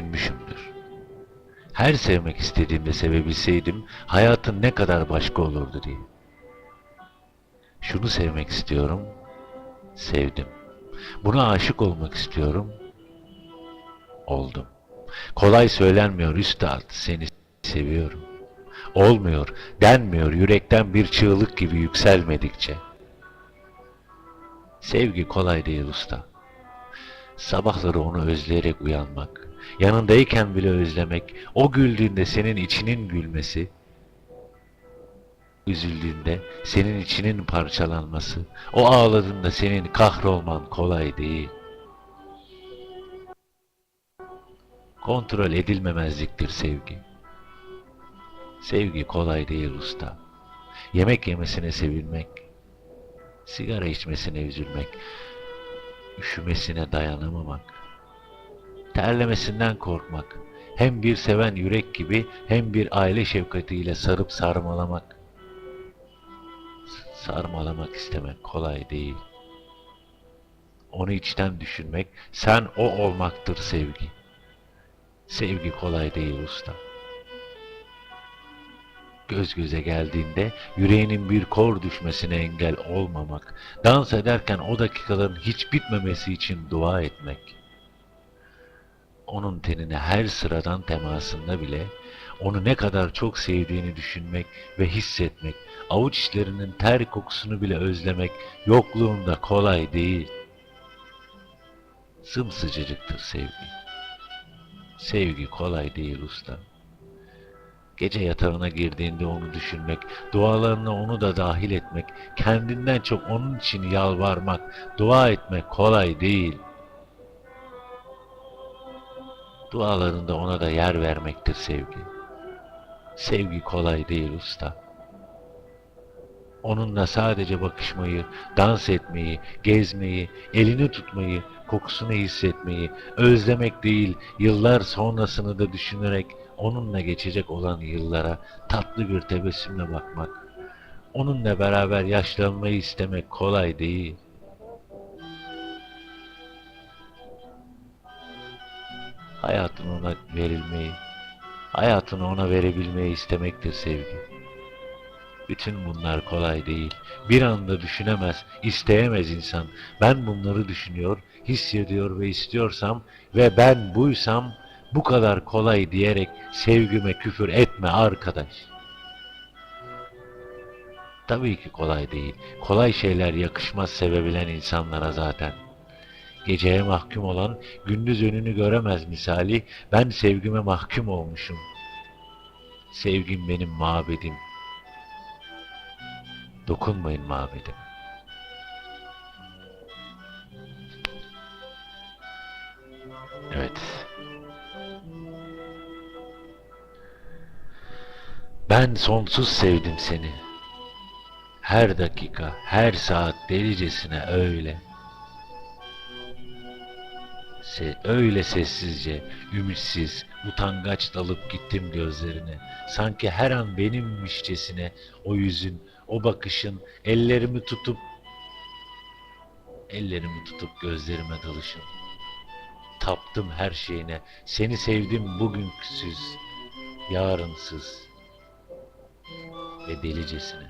düşünmüşümdür. Her sevmek istediğimde sevebilseydim hayatın ne kadar başka olurdu diye. Şunu sevmek istiyorum, sevdim. Buna aşık olmak istiyorum, oldum. Kolay söylenmiyor üstad, seni seviyorum. Olmuyor, denmiyor yürekten bir çığlık gibi yükselmedikçe. Sevgi kolay değil usta. Sabahları onu özleyerek uyanmak, yanındayken bile özlemek, o güldüğünde senin içinin gülmesi, üzüldüğünde senin içinin parçalanması, o ağladığında senin kahrolman kolay değil. Kontrol edilmemezliktir sevgi. Sevgi kolay değil usta. Yemek yemesine sevilmek, sigara içmesine üzülmek, üşümesine dayanamamak, terlemesinden korkmak, hem bir seven yürek gibi hem bir aile şefkatiyle sarıp sarmalamak. Sarmalamak istemek kolay değil. Onu içten düşünmek, sen o olmaktır sevgi. Sevgi kolay değil usta. Göz göze geldiğinde yüreğinin bir kor düşmesine engel olmamak, dans ederken o dakikaların hiç bitmemesi için dua etmek. Onun tenine her sıradan temasında bile onu ne kadar çok sevdiğini düşünmek ve hissetmek, avuç içlerinin ter kokusunu bile özlemek yokluğunda kolay değil. Sımsıcacıktır sevgi. Sevgi kolay değil usta. Gece yatağına girdiğinde onu düşünmek, dualarına onu da dahil etmek, kendinden çok onun için yalvarmak, dua etmek kolay değil. Dualarında ona da yer vermektir sevgi. Sevgi kolay değil usta. Onunla sadece bakışmayı, dans etmeyi, gezmeyi, elini tutmayı, kokusunu hissetmeyi, özlemek değil, yıllar sonrasını da düşünerek onunla geçecek olan yıllara tatlı bir tebessümle bakmak, onunla beraber yaşlanmayı istemek kolay değil. Hayatını ona verilmeyi, hayatını ona verebilmeyi istemektir sevgi. Bütün bunlar kolay değil. Bir anda düşünemez, isteyemez insan. Ben bunları düşünüyor, hissediyor ve istiyorsam ve ben buysam bu kadar kolay diyerek sevgime küfür etme arkadaş. Tabii ki kolay değil. Kolay şeyler yakışmaz sevebilen insanlara zaten. Geceye mahkum olan gündüz önünü göremez misali ben sevgime mahkum olmuşum. Sevgim benim mabedim. Dokunmayın mabedime. Evet. Ben sonsuz sevdim seni. Her dakika, her saat delicesine öyle. Se öyle sessizce, ümitsiz, utangaç dalıp gittim gözlerine. Sanki her an benimmişçesine o yüzün, o bakışın, ellerimi tutup ellerimi tutup gözlerime dalışın. Taptım her şeyine, seni sevdim bugünküsüz, yarınsız ve delicesine.